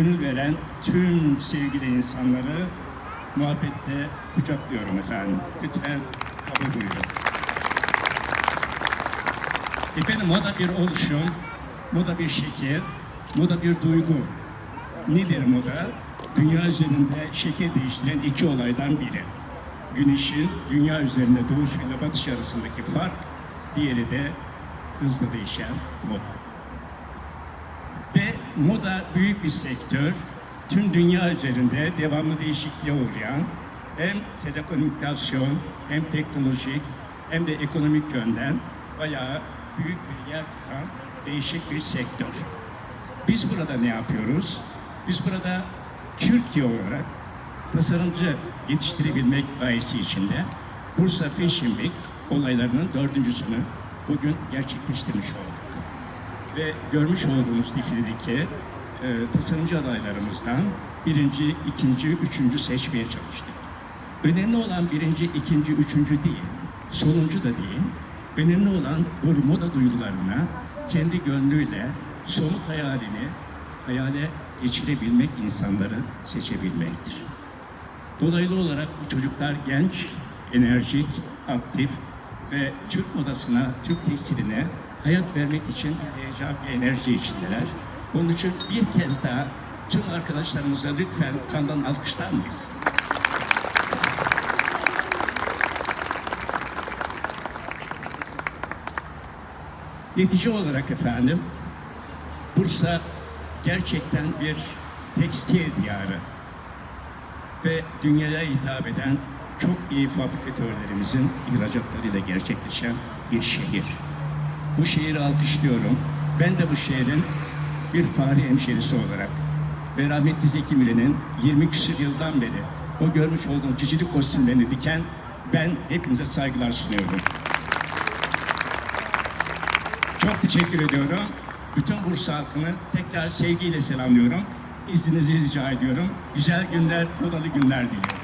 Gönül veren tüm sevgili insanları muhabbette kucaklıyorum efendim. Lütfen kabul buyurun. Efendim moda bir oluşum, moda bir şekil, moda bir duygu. Nedir moda? Dünya üzerinde şekil değiştiren iki olaydan biri. Güneşin dünya üzerinde doğuşuyla batış arasındaki fark, diğeri de hızla değişen moda. Moda büyük bir sektör. Tüm dünya üzerinde devamlı değişikliğe uğrayan hem telekomünikasyon hem teknolojik hem de ekonomik yönden bayağı büyük bir yer tutan değişik bir sektör. Biz burada ne yapıyoruz? Biz burada Türkiye olarak tasarımcı yetiştirebilmek gayesi içinde Bursa Fashion Week olaylarının dördüncüsünü bugün gerçekleştirmiş olduk ve görmüş olduğunuz defilideki e, tasarımcı adaylarımızdan birinci, ikinci, üçüncü seçmeye çalıştık. Önemli olan birinci, ikinci, üçüncü değil, sonuncu da değil. Önemli olan bu moda duygularına kendi gönlüyle somut hayalini hayale geçirebilmek, insanları seçebilmektir. Dolaylı olarak bu çocuklar genç, enerjik, aktif ve Türk modasına, Türk tekstiline hayat vermek için heyecan, bir enerji içindeler. Bunun için bir kez daha tüm arkadaşlarımıza lütfen candan alkışlar mıyız? Netice olarak efendim, Bursa gerçekten bir tekstil diyarı ve dünyaya hitap eden çok iyi fabrikatörlerimizin ihracatlarıyla gerçekleşen bir şehir. Bu şehri alkışlıyorum. Ben de bu şehrin bir fahri hemşerisi olarak ve rahmetli Zeki Müren'in 20 küsur yıldan beri o görmüş olduğunuz cicilik kostümlerini diken ben hepinize saygılar sunuyorum. Çok teşekkür ediyorum. Bütün Bursa halkını tekrar sevgiyle selamlıyorum. İzninizi rica ediyorum. Güzel günler, modalı günler diliyorum.